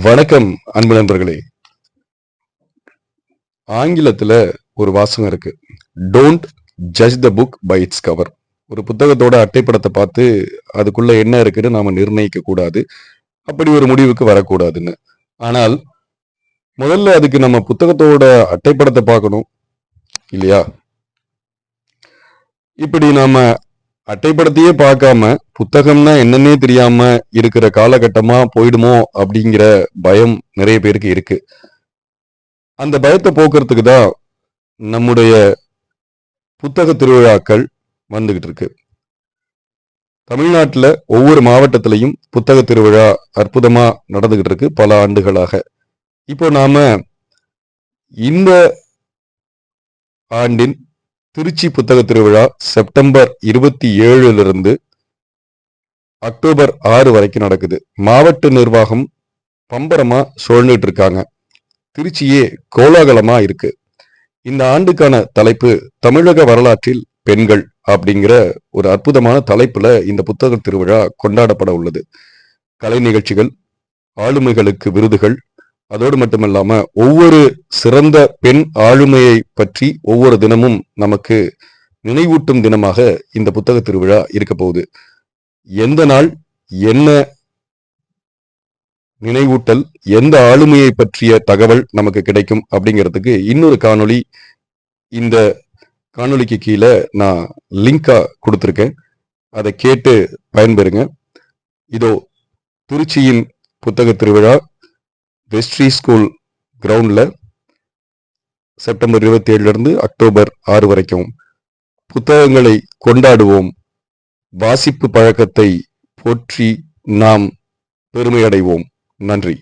வணக்கம் அன்பு நண்பர்களே. ஆங்கிலத்துல ஒரு வாசகம் இருக்கு. Don't judge the book by its cover ஒரு புத்தகத்தோட அட்டைப்படத்தை பார்த்து அதுக்குள்ள என்ன இருக்குன்னு நாம நிர்ணயிக்க கூடாது. அப்படி ஒரு முடிவுக்கு வரக்கூடாதுன்னு. ஆனால் முதல்ல அதுக்கு நம்ம புத்தகத்தோட அட்டைப்படத்தை பார்க்கணும். இல்லையா? இப்படி நாம அட்டைப்படத்தையே பார்க்காம புத்தகம்னா என்னன்னே தெரியாம இருக்கிற காலகட்டமா போயிடுமோ அப்படிங்கிற பயம் நிறைய பேருக்கு இருக்கு. அந்த பயத்தை போக்குறதுக்கு தான் நம்முடைய புத்தக திருவிழாக்கள் வந்துகிட்டு இருக்கு. தமிழ்நாட்டில் ஒவ்வொரு மாவட்டத்திலையும் புத்தக திருவிழா அற்புதமா நடந்துகிட்டு இருக்கு பல ஆண்டுகளாக. இப்போ நாம இந்த ஆண்டின் திருச்சி புத்தக திருவிழா செப்டம்பர் இருபத்தி ஏழுல இருந்து அக்டோபர் ஆறு வரைக்கும் நடக்குது. மாவட்ட நிர்வாகம் பம்பரமா சூழ்ந்துட்டு இருக்காங்க திருச்சியே கோலாகலமா இருக்கு. இந்த ஆண்டுக்கான தலைப்பு தமிழக வரலாற்றில் பெண்கள் அப்படிங்கிற ஒரு அற்புதமான தலைப்புல இந்த புத்தக திருவிழா கொண்டாடப்பட உள்ளது. கலை நிகழ்ச்சிகள் ஆளுமைகளுக்கு விருதுகள் அதோடு மட்டுமல்லாம ஒவ்வொரு சிறந்த பெண் ஆளுமையை பற்றி ஒவ்வொரு தினமும் நமக்கு நினைவூட்டும் தினமாக இந்த புத்தக திருவிழா இருக்க போகுது. எந்த நாள் என்ன நினைவூட்டல் எந்த ஆளுமையை பற்றிய தகவல் நமக்கு கிடைக்கும் அப்படிங்கிறதுக்கு இன்னொரு காணொளி இந்த காணொளிக்கு கீழே நான் லிங்கா கொடுத்துருக்கேன். அதை கேட்டு பயன்பெறுங்க. இதோ திருச்சியின் புத்தக திருவிழா. வெஸ்ட்ரி ஸ்கூல் கிரவுண்டில் செப்டம்பர் இருபத்தி ஏழுலேருந்து அக்டோபர் ஆறு வரைக்கும் புத்தகங்களை கொண்டாடுவோம். வாசிப்பு பழக்கத்தை போற்றி நாம் பெருமையடைவோம். நன்றி.